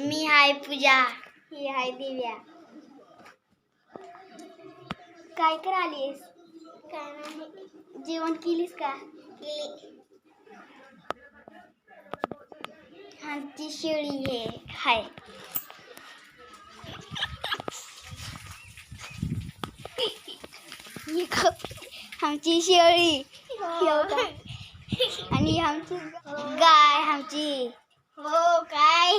मी हाय पूजा ही हाय दिव्या काय करालीस काय नाही जेवण केलीस का केली आमची शेळी हे हाय आमची शेळी हो. आणि आमची हो. गाय आमची हो काय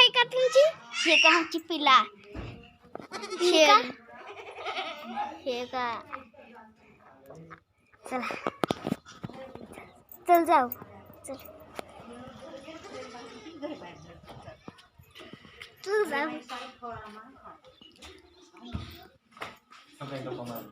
hay cắt tiếng chứ Chị có học chị bị là Chị có Chị có Sao là